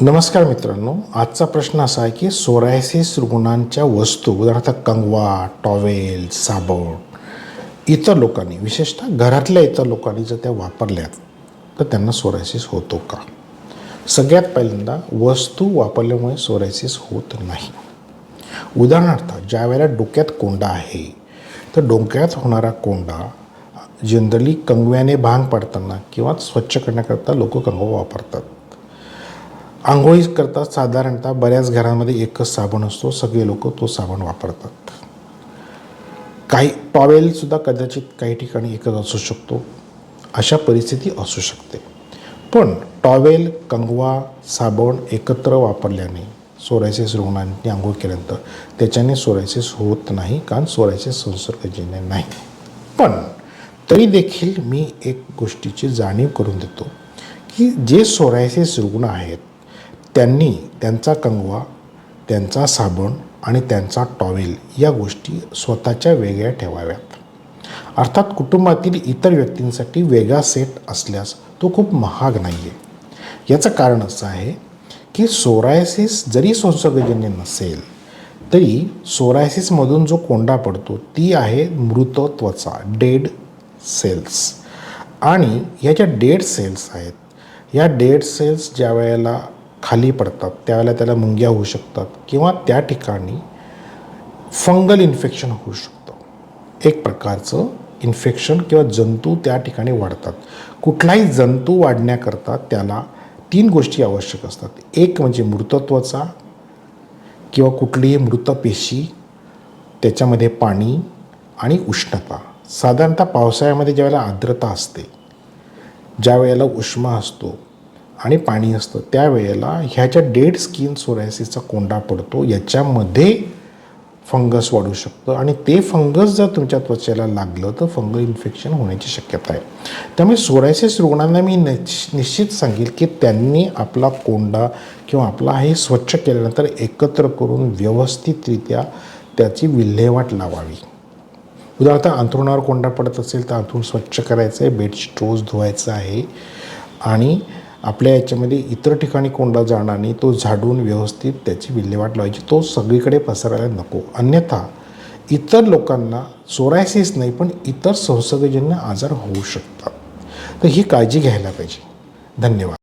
नमस्कार मित्रांनो आजचा प्रश्न असा आहे की सोरायसिस रुग्णांच्या वस्तू उदाहरणार्थ कंगवा टॉवेल साबण इतर लोकांनी विशेषतः घरातल्या इतर लोकांनी जर त्या वापरल्यात तर त्यांना सोरायसिस होतो का? सगळ्यात पहिल्यांदा वस्तू वापरल्यामुळे सोरायसिस होत नाही. उदाहरणार्थ ज्या वेळेला डोक्यात कोंडा आहे तर डोक्यात होणारा कोंडा जनरली कंगव्याने भांग पाडताना किंवा स्वच्छ करण्याकरता लोक कंगवा वापरतात. आंघोळी करता साधारणतः बऱ्याच घरांमध्ये एकच साबण असतो. सगळे लोक तो साबण वापरतात. काही टॉवेलसुद्धा कदाचित काही ठिकाणी एकच असू शकतो. अशा परिस्थिती असू शकते. पण टॉवेल कंगवा साबण एकत्र वापरल्याने सोरायसिस रुग्णांनी आंघोळ केल्यानंतर त्याच्याने सोरायसिस होत नाही. कारण सोरायसिस संसर्गजन्य नाही. पण तरी देखील मी एक गोष्टीची जाणीव करून देतो की जे सोरायसिस रुग्ण आहेत त्यांनी त्यांचा कंगवा त्यांचा साबण आणि त्यांचा टॉवेल या गोष्टी स्वतःच्या वेगळ्या ठेवाव्यात. अर्थात कुटुंबातील इतर व्यक्तींसाठी वेगळा सेट असल्यास तो खूप महाग नाही आहे याचं कारण असं आहे की सोरायसिस जरी संसर्गजन्य नसेल तरी सोरायसिसमधून जो कोंडा पडतो ती आहे मृत त्वचा डेड सेल्स. आणि ह्या ज्या डेड सेल्स आहेत या डेड सेल्स ज्या वेळेला खाली पडतात त्यावेळेला त्याला मुंग्या होऊ शकतात किंवा त्या ठिकाणी फंगल इन्फेक्शन होऊ शकतं. एक प्रकारचं इन्फेक्शन किंवा जंतू त्या ठिकाणी वाढतात. कुठलाही जंतू वाढण्याकरता त्याला तीन गोष्टी आवश्यक असतात. एक म्हणजे मृतत्वाचा किंवा कुठलीही मृत पेशी त्याच्यामध्ये पाणी आणि उष्णता. साधारणतः पावसाळ्यामध्ये ज्यावेळेला आर्द्रता असते ज्या वेळेला उष्मा असतो आणि पाणी असतं. त्यावेळेला ह्याच्या डेड स्किन सोरायसिसचा कोंडा पडतो. याच्यामध्ये फंगस वाढू शकतं. आणि ते फंगस जर तुमच्या त्वचेला लागलं तर फंगल इन्फेक्शन होण्याची शक्यता आहे. त्यामुळे सोरायसिस रुग्णांना मी निश्चित सांगेल की त्यांनी आपला कोंडा किंवा आपला हे स्वच्छ केल्यानंतर एकत्र करून व्यवस्थितरित्या त्याची विल्हेवाट लावावी. उदाहरणार्थ अंथरुणावर कोंडा पडत असेल तर अंथरूण स्वच्छ करायचं आहे बेडशीट रोज धुवायचं आहे. आणि आपल्या याच्यामध्ये इतर ठिकाणी कोंडा जाणार नाही तो झाडून व्यवस्थित त्याची विल्हेवाट लावायची. तो सगळीकडे पसरायला नको. अन्यथा इतर लोकांना सोरायसिस नाही पण इतर संसर्गजन्य आजार होऊ शकतात. तर ही काळजी घ्यायला पाहिजे. धन्यवाद.